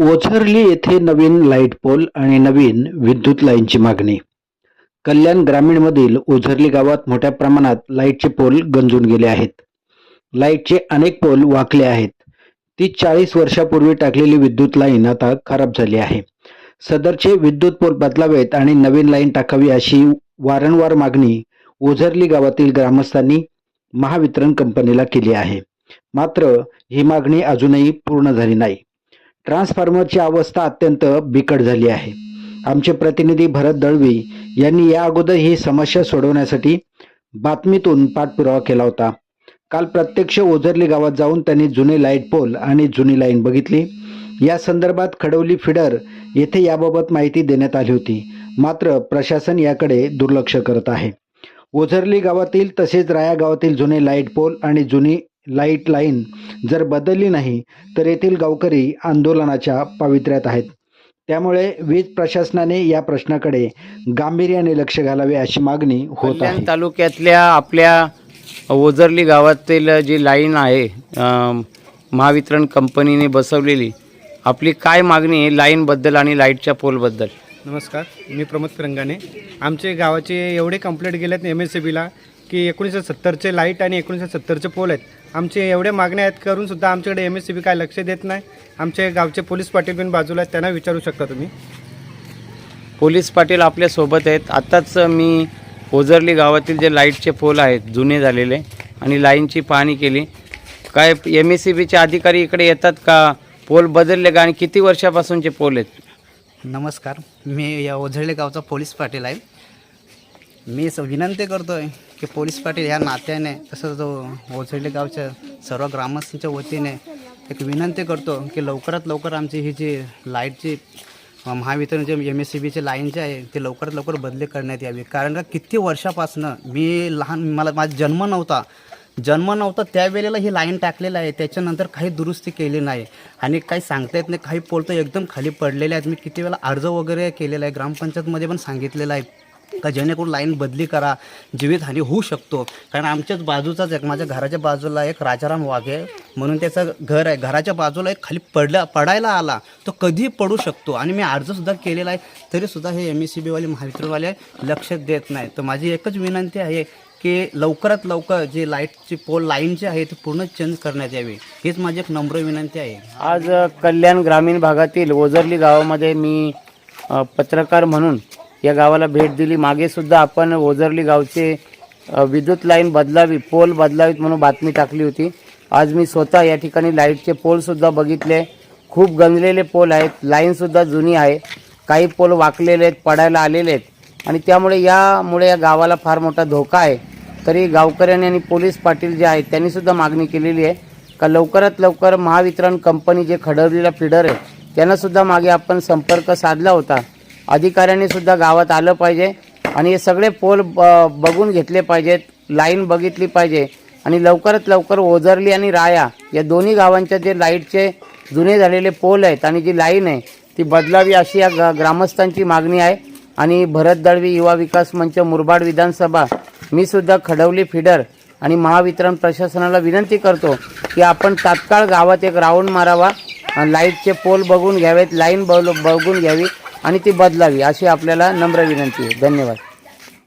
ओझरली येथे नवीन light pole आणि नवीन विद्युत लाईनची मागणी. कल्याण ग्रामीणमधील ओझरली गावात मोठ्या प्रमाणात लाईटचे पोल गंजून गेले आहेत. लाईटचे अनेक पोल वाकले आहेत. ती चाळीस वर्षापूर्वी टाकलेली विद्युत लाईन आता खराब झाली आहे. सदरचे विद्युत पोल बदलावेत आणि नवीन लाईन टाकावी अशी वारंवार मागणी ओझरली गावातील ग्रामस्थांनी महावितरण कंपनीला केली आहे. मात्र ही मागणी अजूनही पूर्ण झाली नाही. ट्रान्सफॉर्मरची अवस्था अत्यंत बिकट झाली आहे. आमचे प्रतिनिधी भरत दळवी यांनी या अगोदर ही समस्या सोडवण्यासाठी बातमीतून पाठपुरावा केला होता. काल प्रत्यक्ष ओझरली गावात जाऊन त्यांनी जुने लाइट पोल आणि जुनी लाईन बघितली. या संदर्भात खडवली फिडर येथे याबाबत माहिती देण्यात आली होती. मात्र प्रशासन याकडे दुर्लक्ष करत आहे. ओझरली गावातील तसेच राया गावातील जुने लाइट पोल आणि जुनी लाइट लाईन जर बदलली नाही तर येथील गावकरी आंदोलनाच्या पावित्र्यात आहेत. त्यामुळे वीज प्रशासनाने या प्रश्नाकडे गांभीर्याने लक्ष घालावे अशी मागणी होत आहे. तालुक्यातल्या आपल्या ओझरली गावातील जी लाईन आहे महावितरण कंपनीने बसवलेली आपली काय मागणी आहे लाईनबद्दल आणि लाईटच्या पोलबद्दल? नमस्कार मी प्रमोद फिरंगाने आमचे गावाचे एवढे कंप्लेंट गेलेत एम एस सी बीला की एकोणीसशे सत्तरचे लाइट आणि एकोणीसशे सत्तरचे पोल आहेत. आमचे एवढे मागण्या आहेत करून सुद्धा आमच्याकडे एम एस सी बी काय लक्ष देत नाही. आमचे गावचे पोलीस पाटील पण बाजूला आहेत त्यांना विचारू शकता तुम्ही? पोलीस पाटील आपल्यासोबत आहेत. आत्ताच मी ओझरली गावातील जे लाईटचे पोल आहेत जुने झालेले आणि लाईनची पाहणी केली. काय एम एस सी बीचे अधिकारी इकडे येतात का? पोल बदलले का? आणि किती वर्षापासूनचे पोल आहेत? नमस्कार. मी या ओझरले गावचा पोलीस पाटील आहे. मी स विनंती करतो आहे की पोलीस पाटील ह्या नात्याने तसंच जो ओझरले गावच्या सर्व ग्रामस्थांच्या वतीने एक विनंती करतो की लवकरात लवकर आमची ही जी लाईटची महावितरण जे एम एस सी बीची लाईन जे आहे ते लवकरात लवकर बदली करण्यात यावी. कारण का किती वर्षापासनं मी लहान मला माझा जन्म नव्हता. जन्म नव्हता त्यावेळेला ही लाईन टाकलेलं आहे. त्याच्यानंतर काही दुरुस्ती केली नाही. आणि काही सांगता येत नाही काही पोल तर एकदम खाली पडलेले आहेत. मी किती वेळा अर्ज वगैरे केलेला आहे. ग्रामपंचायतमध्ये पण सांगितलेलं आहे. का जेणेकरून लाईन बदली करा जीवितहानी होऊ शकतो. कारण आमच्याच बाजूचाच एक माझ्या घराच्या बाजूला एक राजाराम वाघे म्हणून त्याचं घर आहे. घराच्या बाजूला एक खाली पडला पडायला आला तो कधीही पडू शकतो. आणि मी अर्जसुद्धा केलेला आहे तरीसुद्धा हे एम एस सी बीवाले महावितरणवाले लक्ष देत नाही तर माझी एकच विनंती आहे की लवकरात लवकर जे लाईटची पोल लाईन जे आहे ते पूर्ण चेंज करण्यात यावी. हीच माझी एक नम्र विनंती आहे. आज कल्याण ग्रामीण भागातील ओझरली गावामध्ये मी पत्रकार म्हणून या गावाला भेट दिली. मागेसुद्धा आपण ओझरली गावचे विद्युत लाईन बदलावी पोल बदलावीत म्हणून बातमी टाकली होती. आज मी स्वतः या ठिकाणी लाईटचे पोलसुद्धा बघितले. खूप गंजलेले पोल आहेत. लाईनसुद्धा जुनी आहे. काही पोल वाकलेले आहेत पडायला आलेले आहेत. आणि त्यामुळे यामुळे या गावाला फार मोठा धोका आहे. तरी गावकऱ्यांनी आणि पोलीस पाटील जे आहेत त्यांनीसुद्धा मागणी केलेली आहे का लवकरात लवकर महावितरण कंपनी जे खडवलेला फिडर आहे त्यांनासुद्धा मागे आपण संपर्क साधला होता. अधिकाऱ्यांनी सुद्धा गावात आलं पाहिजे आणि हे सगळे पोल ब बघून घेतले पाहिजेत लाईन बघितली पाहिजे आणि लवकरात लवकर ओझरली आणि राया या दोन्ही गावांच्या जे लाईटचे जुने झालेले पोल आहेत आणि जी लाईन आहे ती बदलावी अशी या ग ग्रामस्थांची मागणी आहे. आणि भरत दळवी युवा विकास मंच मुरबाड विधानसभा मी सुद्धा खडवली फिडर आणि महावितरण प्रशासनाला विनंती करतो की आपण तात्काळ गावात एक राऊंड मारावा. आणि लाईटचे पोल बघून घ्यावेत लाईन बघून घ्यावी. आणि ती बदलावी अशी आपल्याला नम्र विनंती आहे. धन्यवाद.